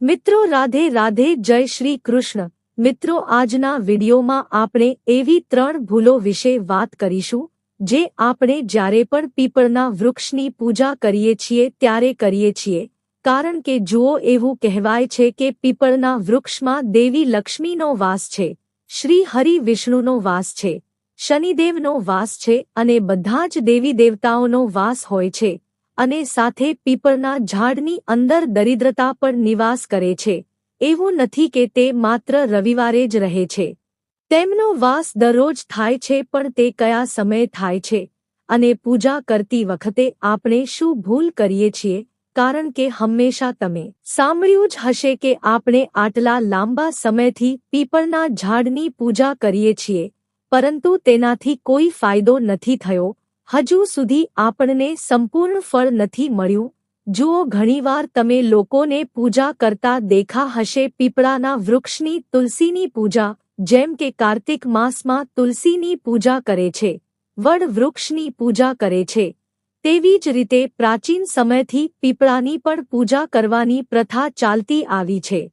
મિત્રો રાધે રાધે જય શ્રી કૃષ્ણ. મિત્રો આજના વિડીયોમાં આપણે એવી ત્રણ ભૂલો વિશે વાત કરીશું, જે આપણે જ્યારે પણ પીપળના વૃક્ષની પૂજા કરીએ છીએ ત્યારે કરીએ છીએ. કારણ કે જુઓ એવું કહેવાય છે કે પીપળના વૃક્ષમાં દેવી લક્ષ્મીનો વાસ છે, શ્રી હરિ વિષ્ણુનો વાસ છે, શનિદેવનો વાસ છે અને બધા જ દેવી દેવતાઓનો વાસ હોય છે. અને સાથે પીપળના ઝાડની અંદર દરિદ્રતા પણ નિવાસ કરે છે. એવું નથી કે તે માત્ર રવિવારે જ રહે છે. તેમનો વાસ દરરોજ થાય છે પણ તે કયા સમયે થાય છે? અને પૂજા કરતી વખતે આપણે શું ભૂલ કરીએ છીએ? કારણ કે હંમેશા તમે સાંભળ્યું જ હશે કે આપણે આટલા લાંબા સમયથી પીપળના ઝાડની પૂજા કરીએ છીએ, પરંતુ તેનાથી કોઈ ફાયદો નથી થયો. હજુ સુધી આપણને સંપૂર્ણ ફળ નથી મળ્યું. જુઓ, ઘણીવાર તમે લોકોને પૂજા કરતા દેખા હશે પીપળાના વૃક્ષની તુલસીની પૂજા, જેમ કે કાર્તિક માસમાં તુલસીની પૂજા કરે છે, વડ વૃક્ષની પૂજા કરે છે. તેવી જ રીતે પ્રાચીન સમયથી પીપળાની પણ પૂજા કરવાની પ્રથા ચાલતી આવી છે.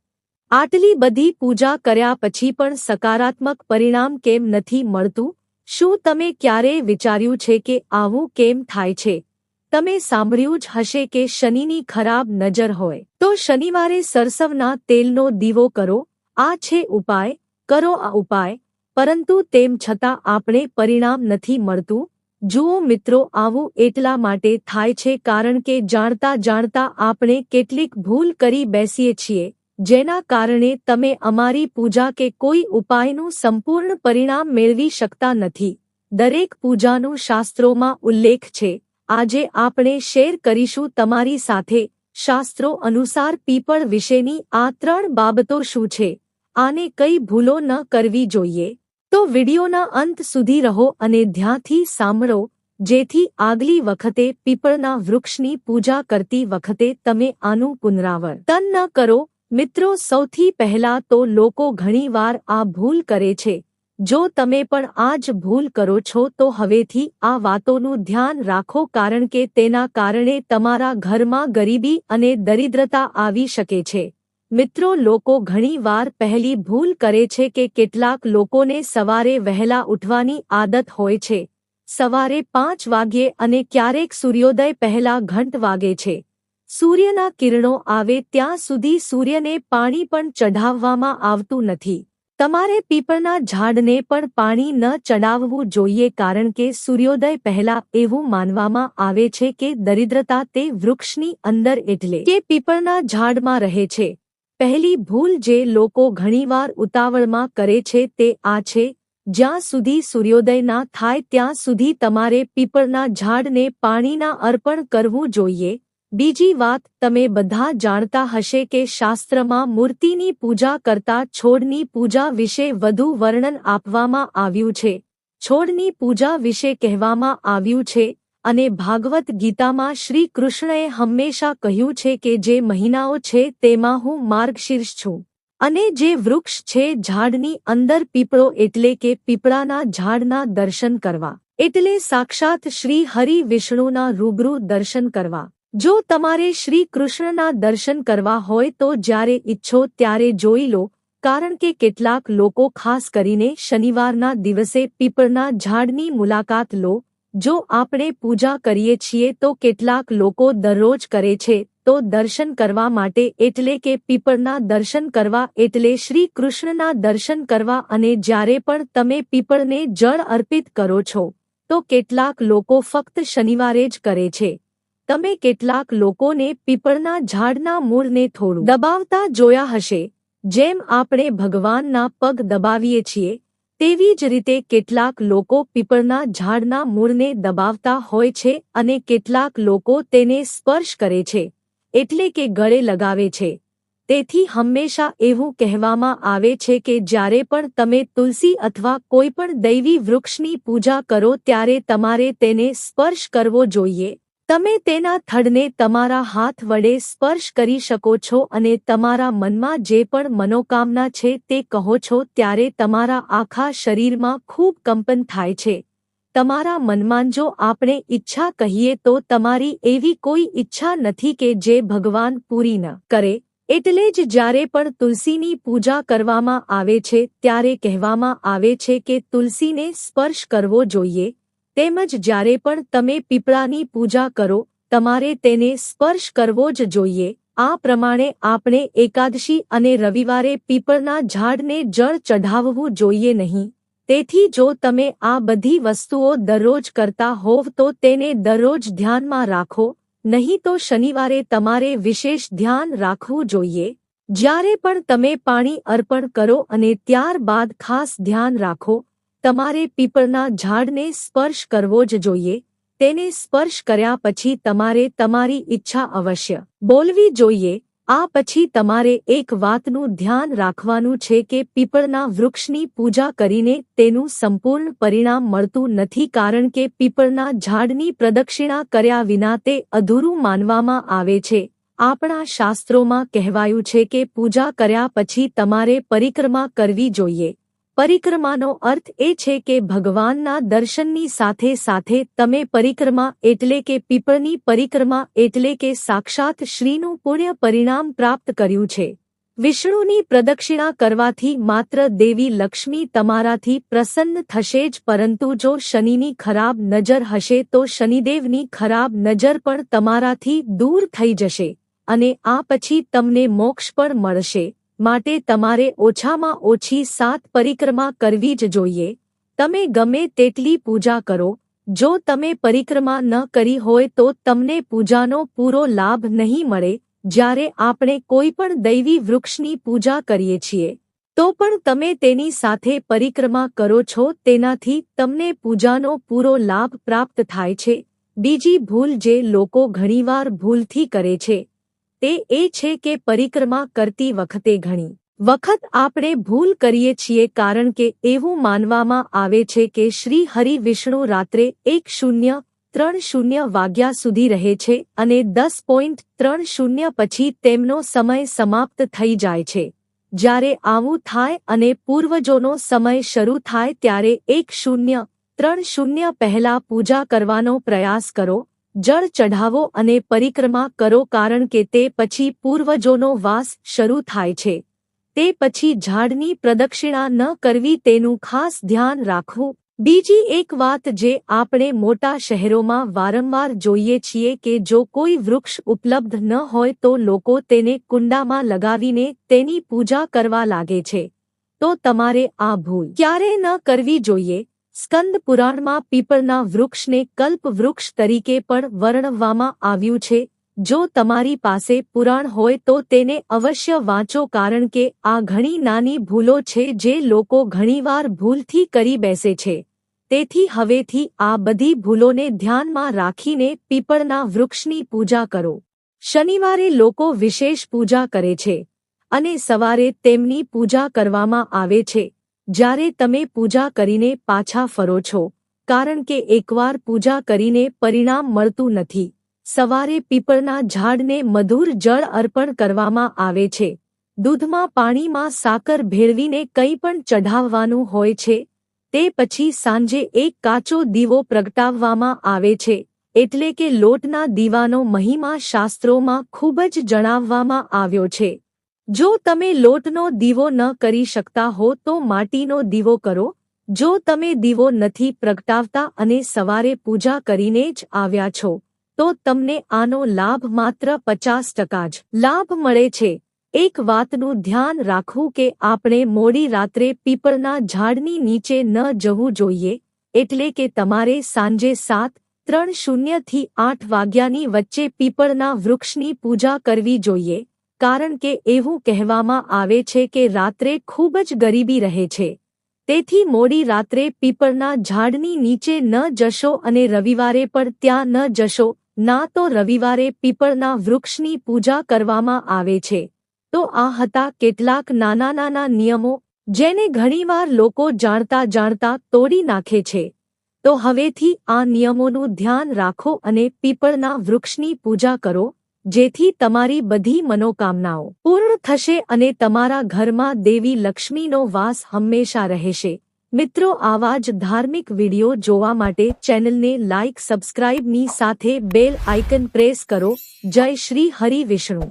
આટલી બધી પૂજા કર્યા પછી પણ સકારાત્મક પરિણામ કેમ નથી મળતું? શું તમે ક્યારેય વિચાર્યું છે કે આવું કેમ થાય છે? તમે સાંભળ્યું જ હશે કે શનિની ખરાબ નજર હોય. તો શનિવારે સરસવના તેલનો દીવો કરો. આ છે ઉપાય. કરો આ ઉપાય. પરંતુ તેમ છતાં આપણે પરિણામ નથી મળતું. જુઓ મિત્રો, આવું એટલા માટે થાય છે કારણ કે જાણતા જાણતા આપણે કેટલીક ભૂલ કરી બેસીએ છીએ. જેના કારણે તમે અમારી પૂજા કે કોઈ ઉપાયનું સંપૂર્ણ પરિણામ મેળવી શકતા નથી. દરેક પૂજાનું શાસ્ત્રોમાં ઉલ્લેખ છે. આજે આપણે શેર કરીશું તમારી સાથે શાસ્ત્રો અનુસાર પીપળ વિશેની આ ત્રણ બાબતો શું છે. આને કઈ ભૂલો ન કરવી જોઈએ. તો વિડિયોના અંત સુધી રહો અને ધ્યાનથી સાંભળો, જેથી આગલી વખતે પીપળના વૃક્ષની પૂજા કરતી વખતે તમે આનું પુનરાવર્તન ન કરો મિત્રો, સૌથી પહેલા તો લોકો ઘણીવાર આ ભૂલ કરે છે. જો તમે પણ આ જ ભૂલ કરો છો, તો હવેથી આ વાતોનું ધ્યાન રાખો, કારણ કે તેના કારણે તમારા ઘરમાં ગરીબી અને દરિદ્રતા આવી શકે છે. મિત્રો, લોકો ઘણીવાર પહેલી ભૂલ કરે છે કે કેટલાક લોકોને સવારે વહેલા ઉઠવાની આદત હોય છે. સવારે પાંચ વાગ્યે અને ક્યારેક સૂર્યોદય પહેલા ઘંટ વાગે છે. સૂર્યના કિરણો આવે ત્યાં સુધી સૂર્યને પાણી પણ ચઢાવવામાં આવતું નથી. તમારે પીપળના ઝાડને પણ પાણી ન ચડાવવું જોઈએ કારણ કે સૂર્યોદય પહેલા એવું માનવામાં આવે છે કે દરિદ્રતા તે વૃક્ષની અંદર એટલે કે પીપળના ઝાડમાં રહે છે. પહેલી ભૂલ જે લોકો ઘણીવાર ઉતાવળમાં કરે છે તે આ છે, જ્યાં સુધી સૂર્યોદય ના થાય ત્યાં સુધી તમારે પીપળના ઝાડને પાણીના અર્પણ કરવું જોઈએ. બીજી વાત, તમે બધા જાણતા હશે કે શાસ્ત્રમાં મૂર્તિની પૂજા કરતા છોડની પૂજા વિશે વધુ વર્ણન આપવામાં આવ્યું છે. છોડની પૂજા વિશે કહેવામાં આવ્યું છે અને ભાગવત ગીતામાં શ્રી કૃષ્ણએ હંમેશા કહ્યું છે કે જે મહિનાઓ છે તેમાં હું માર્ગશીર્ષ છું. અને જે વૃક્ષ છે ઝાડની અંદર પીપળો એટલે કે પીપળાના ઝાડના દર્શન કરવા. એટલે સાક્ષાત શ્રી હરિ વિષ્ણુના રૂબરૂ દર્શન કરવા. જો તમારે શ્રી કૃષ્ણના દર્શન કરવા હોય તો જ્યારે ઈચ્છો ત્યારે જોઈ લો, કારણ કે કેટલાક લોકો ખાસ કરીને શનિવારના દિવસે પીપળના ઝાડની મુલાકાત લો, જો આપણે પૂજા કરીએ છીએ તો કેટલાક લોકો દરરોજ કરે છે, તો દર્શન કરવા માટે એટલે કે પીપળના દર્શન કરવા એટલે શ્રી કૃષ્ણના દર્શન કરવા અને જ્યારે પણ તમે પીપળને જળ અર્પિત કરો છો, તો કેટલાક લોકો ફક્ત શનિવારે જ કરે છે. તમે કેટલાક લોકોને પીપળના ઝાડના મૂળને થોડું દબાવતા જોયા હશે, જેમ આપણે ભગવાનના પગ દબાવીએ છીએ, તેવી જ રીતે કેટલાક લોકો પીપળના ઝાડના મૂળને દબાવતા હોય છે અને કેટલાક લોકો તેને સ્પર્શ કરે છે, એટલે કે ગળે લગાવે છે. તેથી હંમેશા એવું કહેવામાં આવે છે કે જ્યારે પણ તમે તુલસી અથવા કોઈપણ દૈવી વૃક્ષની પૂજા કરો ત્યારે તમારે તેને સ્પર્શ કરવો જોઈએ. તમે તેના થડને તમારા હાથ વડે સ્પર્શ કરી શકો છો અને તમારા મનમાં જે પણ મનોકામના છે તે કહો છો ત્યારે તમારા આખા શરીરમાં ખૂબ કંપન થાય છે. તમારા મનમાં જો આપણે ઈચ્છા કહીએ તો તમારી એવી કોઈ ઈચ્છા નથી કે જે ભગવાન પૂરી ન કરે. એટલે જ જ્યારે પણ તુલસીની પૂજા કરવામાં આવે છે ત્યારે કહેવામાં આવે છે કે તુલસીને સ્પર્શ કરવો જોઈએ. તેમજ જ્યારે પણ તમે પીપળાની પૂજા કરો, તમારે તેને સ્પર્શ કરવો જ જોઈએ. આ પ્રમાણે આપણે એકાદશી અને રવિવારે પીપળના ઝાડને જળ ચઢાવવું જોઈએ નહીં. તેથી જો તમે આ બધી વસ્તુઓ દરરોજ કરતા હોવ તો તેને દરરોજ ધ્યાનમાં રાખો, નહીં તો શનિવારે તમારે વિશેષ ધ્યાન રાખવું જોઈએ. જ્યારે પણ તમે પાણી અર્પણ કરો અને ત્યારબાદ ખાસ ધ્યાન રાખો તમારે પીપળના ઝાડને સ્પર્શ કરવો જ જોઈએ. તેને સ્પર્શ કર્યા પછી તમારે તમારી ઈચ્છા અવશ્ય બોલવી જોઈએ. આ પછી તમારે એક વાતનું ધ્યાન રાખવાનું છે કે પીપળના વૃક્ષની પૂજા કરીને તેનું સંપૂર્ણ પરિણામ મળતું નથી કારણ કે પીપળના ઝાડની પ્રદક્ષિણા કર્યા વિના તે અધૂરું માનવામાં આવે છે. આપણા શાસ્ત્રોમાં કહેવાયું છે કે પૂજા કર્યા પછી તમારે પરિક્રમા કરવી જોઈએ. પરિક્રમાનો અર્થ એ છે કે ભગવાનના દર્શનની સાથે સાથે તમે પરિક્રમા એટલે કે પીપળની પરિક્રમા એટલે કે સાક્ષાત શ્રીનું પુણ્ય પરિણામ પ્રાપ્ત કર્યું છે. વિષ્ણુની પ્રદક્ષિણા કરવાથી માત્ર દેવી લક્ષ્મી તમારાથી પ્રસન્ન થશે જ પરંતુ જો શનિની ખરાબ નજર હશે તો શનિદેવની ખરાબ નજર પણ તમારાથી દૂર થઈ જશે અને આ પછી તમને મોક્ષ પણ મળશે. માટે તમારે ઓછામાં ઓછી સાત પરિક્રમા કરવી જ જોઈએ. તમે ગમે તેટલી પૂજા કરો, જો તમે પરિક્રમા ન કરી હોય તો તમને પૂજાનો પૂરો લાભ નહીં મળે, જ્યારે આપણે કોઈ પણ દૈવી વૃક્ષની પૂજા કરીએ છીએ. તો પણ તમે તેની સાથે પરિક્રમા કરો છો, તેનાથી તમને પૂજાનો પૂરો લાભ પ્રાપ્ત થાય છે. બીજી ભૂલ જે લોકો ઘણીવાર ભૂલથી કરે છે તે એ છે કે પરિક્રમા કરતી વખતે ઘણી વખત આપણે ભૂલ કરીએ છીએ કારણ કે એવું માનવામાં આવે છે કે શ્રી હરિ વિષ્ણુ રાત્રે એક શૂન્ય ત્રણ શૂન્ય વાગ્યા સુધી રહે છે અને દસ પોઈન્ટ ત્રણ શૂન્ય પછી તેમનો સમય સમાપ્ત થઈ જાય છે. જ્યારે આવું થાય અને પૂર્વજોનો સમય શરૂ થાય ત્યારે એક શૂન્ય ત્રણ શૂન્ય પહેલા પૂજા કરવાનો પ્રયાસ કરો. જળ ચઢાવો અને પરિક્રમા કરો કારણ કે તે પછી પૂર્વજોનો વાસ શરૂ થાય છે. તે પછી ઝાડની પ્રદક્ષિણા ન કરવી તેનું ખાસ ધ્યાન રાખવું. બીજી એક વાત જે આપણે મોટા શહેરોમાં વારંવાર જોઈએ છીએ કે જો કોઈ વૃક્ષ ઉપલબ્ધ ન હોય તો લોકો તેને કુંડામાં લગાવીને તેની પૂજા કરવા લાગે છે. તો તમારે આ ભૂલ ક્યારે ન કરવી જોઈએ? સ્કંદ પુરાણમાં પીપળના વૃક્ષને કલ્પ વૃક્ષ તરીકે પણ વર્ણવવામાં આવ્યું છે. જો તમારી પાસે પુરાણ હોય તો તેને અવશ્ય વાંચો કારણ કે આ ઘણી નાની ભૂલો છે જે લોકો ઘણીવાર ભૂલથી કરી બેસે છે. તેથી હવેથી આ બધી ભૂલોને ધ્યાનમાં રાખીને પીપળના વૃક્ષની પૂજા કરો. શનિવારે લોકો વિશેષ પૂજા કરે છે અને સવારે તેમની પૂજા કરવામાં આવે છે. જ્યારે તમે પૂજા કરીને પાછા ફરો છો, કારણ કે એકવાર પૂજા કરીને પરિણામ મળતું નથી, સવારે પીપળના ઝાડને મધુર જળ અર્પણ કરવામાં આવે છે. દૂધમાં પાણીમાં સાકર ભેળવીને કંઈ પણ ચઢાવવાનું હોય છે, તે પછી સાંજે એક કાચો દીવો પ્રગટાવવામાં આવે છે, એટલે કે લોટના દીવાનો મહિમા શાસ્ત્રોમાં ખૂબ જ જણાવવામાં આવ્યો છે. જો તમે લોટનો દીવો ન કરી શકતા હો, તો માટીનો દીવો કરો. જો તમે દીવો નથી પ્રગટાવતા અને સવારે પૂજા કરીને જ આવ્યા છો, તો તમને આનો લાભ માત્ર પચાસ ટકા જ લાભ મળે છે. એક વાતનું ધ્યાન રાખવું કે આપણે મોડી રાત્રે પીપળના ઝાડની નીચે ન જવું જોઈએ, એટલે કે તમારે સાંજે સાત, ત્રણ શૂન્યથી આઠ વાગ્યાની વચ્ચે પીપળના વૃક્ષની પૂજા કરવી જોઈએ. કારણ કે એવું કહેવામાં આવે છે કે રાત્રે ખૂબ જ ગરીબી રહે છે. તેથી મોડી રાત્રે પીપળના ઝાડની નીચે ન જશો અને રવિવારે પણ ત્યાં ન જશો, ના તો રવિવારે પીપળના વૃક્ષની પૂજા કરવામાં આવે છે. તો આ હતા કેટલાક નાના નાના નિયમો, જેને ઘણીવાર લોકો જાણતા જાણતા તોડી નાખે છે. તો હવેથી આ નિયમોનું ધ્યાન રાખો અને પીપળના વૃક્ષની પૂજા કરો. જેથી તમારી બધી મનોકામનાઓ પૂર્ણ થશે અને તમારા ઘરમાં દેવી લક્ષ્મીનો વાસ હંમેશા રહેશે. મિત્રો, આવા જ ધાર્મિક વિડિયો જોવા માટે ચેનલને લાઇક સબસ્ક્રાઇબની સાથે બેલ આઇકન પ્રેસ કરો. જય શ્રી હરિ વિષ્ણુ.